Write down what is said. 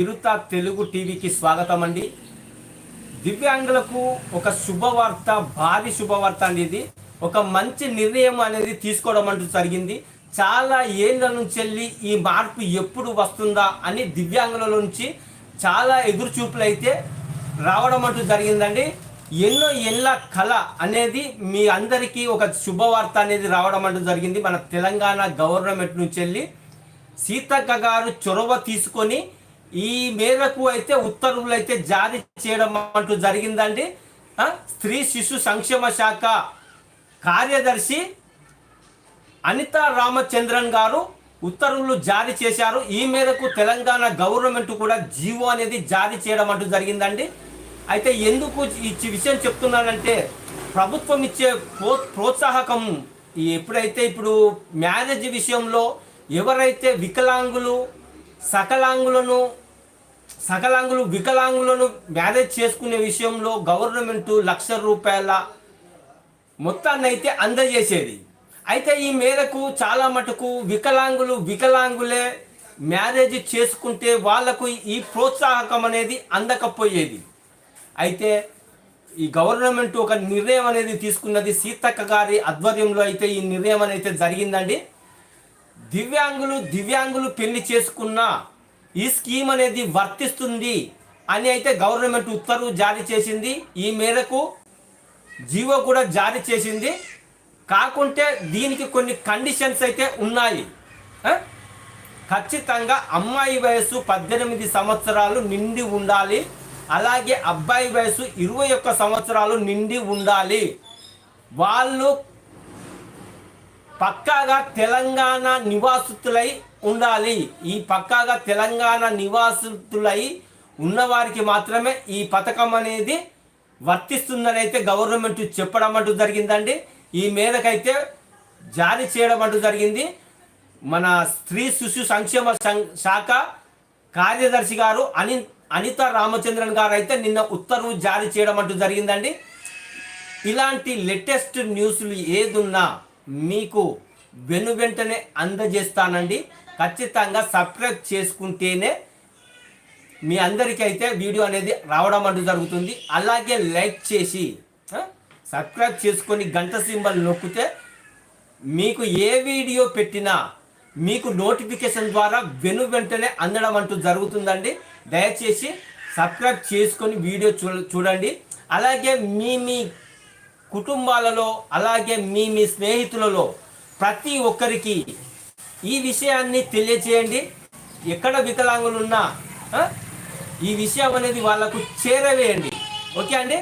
తిరుత తెలుగు టీవీకి స్వాగతం అండి దివ్యాంగులకు ఒక శుభవార్త భారీ శుభవార్త అండి ఇది. ఒక మంచి నిర్ణయం అనేది తీసుకోవడం అంటూ జరిగింది. చాలా ఏళ్ళ నుంచి వెళ్ళి ఈ మార్పు ఎప్పుడు వస్తుందా అని దివ్యాంగుల నుంచి చాలా ఎదురుచూపులు అయితే రావడం అంటూ జరిగిందండి. ఎన్నో ఎల్ల కళ అనేది మీ అందరికీ ఒక శుభవార్త అనేది రావడం అంటూ జరిగింది. మన తెలంగాణ గవర్నమెంట్ నుంచి వెళ్ళి సీతక్క గారు చొరవ తీసుకొని ఈ మేరకు అయితే ఉత్తర్వులు అయితే జారీ చేయడం అంటూ జరిగిందండి. స్త్రీ శిశు సంక్షేమ శాఖ కార్యదర్శి అనిత రామచంద్రన్ గారు ఉత్తర్వులు జారీ చేశారు. ఈ మేరకు తెలంగాణ గవర్నమెంట్ కూడా జీవో అనేది జారీ చేయడం అంటూ జరిగిందండి. అయితే ఎందుకు ఈ విషయం చెప్తున్నానంటే ప్రభుత్వం ఇచ్చే ప్రో ప్రోత్సాహకం ఎప్పుడైతే ఇప్పుడు మ్యారేజ్ విషయంలో ఎవరైతే వికలాంగులు సకలాంగులను సకలాంగులు వికలాంగులను మ్యారేజ్ చేసుకునే విషయంలో గవర్నమెంట్ లక్ష రూపాయల మొత్తాన్ని అయితే అందజేసేది. అయితే ఈ మేరకు చాలా మటుకు వికలాంగులు వికలాంగులే మ్యారేజ్ చేసుకుంటే వాళ్ళకు ఈ ప్రోత్సాహకం అనేది అందకపోయేది. అయితే ఈ గవర్నమెంట్ ఒక నిర్ణయం అనేది తీసుకున్నది. సీతక్క గారి ఆధ్వర్యంలో అయితే ఈ నిర్ణయం అనేది జరిగిందండి. దివ్యాంగులు దివ్యాంగులు పెళ్ళి చేసుకున్న ఈ స్కీమ్ అనేది వర్తిస్తుంది అని అయితే గవర్నమెంట్ ఉత్తర్వు జారీ చేసింది. ఈ మేరకు జీవో కూడా జారీ చేసింది. కాకుంటే దీనికి కొన్ని కండిషన్స్ అయితే ఉన్నాయి. ఖచ్చితంగా అమ్మాయి వయసు పద్దెనిమిది సంవత్సరాలు నిండి ఉండాలి. అలాగే అబ్బాయి వయసు ఇరవై ఒక్క సంవత్సరాలు నిండి ఉండాలి. వాళ్ళు పక్కాగా తెలంగాణ నివాసితులై ఉండాలి. ఈ పక్కాగా తెలంగాణ నివాసితులై ఉన్నవారికి మాత్రమే ఈ పథకం అనేది వర్తిస్తుందని అయితే గవర్నమెంట్ చెప్పడం అంటూ జరిగిందండి. ఈ మేరకైతే జారీ చేయడం అంటూ జరిగింది. మన స్త్రీ శిశు సంక్షేమ శాఖ కార్యదర్శి గారు అని అనిత రామచంద్రన్ గారు అయితే నిన్న ఉత్తర్వు జారీ చేయడం అంటూ జరిగిందండి. ఇలాంటి లేటెస్ట్ న్యూస్లు ఏదున్నా మీకు వెను వెంటనే అందజేస్తానండి. ఖచ్చితంగా సబ్స్క్రైబ్ చేసుకుంటేనే మీ అందరికీ అయితే వీడియో అనేది రావడం అంటూ జరుగుతుంది. అలాగే లైక్ చేసి సబ్స్క్రైబ్ చేసుకొని గంట సింబల్ నొక్కితే మీకు ఏ వీడియో పెట్టినా మీకు నోటిఫికేషన్ ద్వారా వెను వెంటనే అందడం అంటూ జరుగుతుందండి. దయచేసి సబ్స్క్రైబ్ చేసుకొని వీడియో చూ చూడండి. అలాగే మీ మీ కుటుంబాలలో అలాగే మీ మీ స్నేహితులలో ప్రతి ఒక్కరికి ఈ విషయాన్ని తెలియచేయండి. ఎక్కడ వికలాంగులు ఉన్నా ఈ విషయం అనేది వాళ్ళకు చేరవేయండి. ఓకే అండి?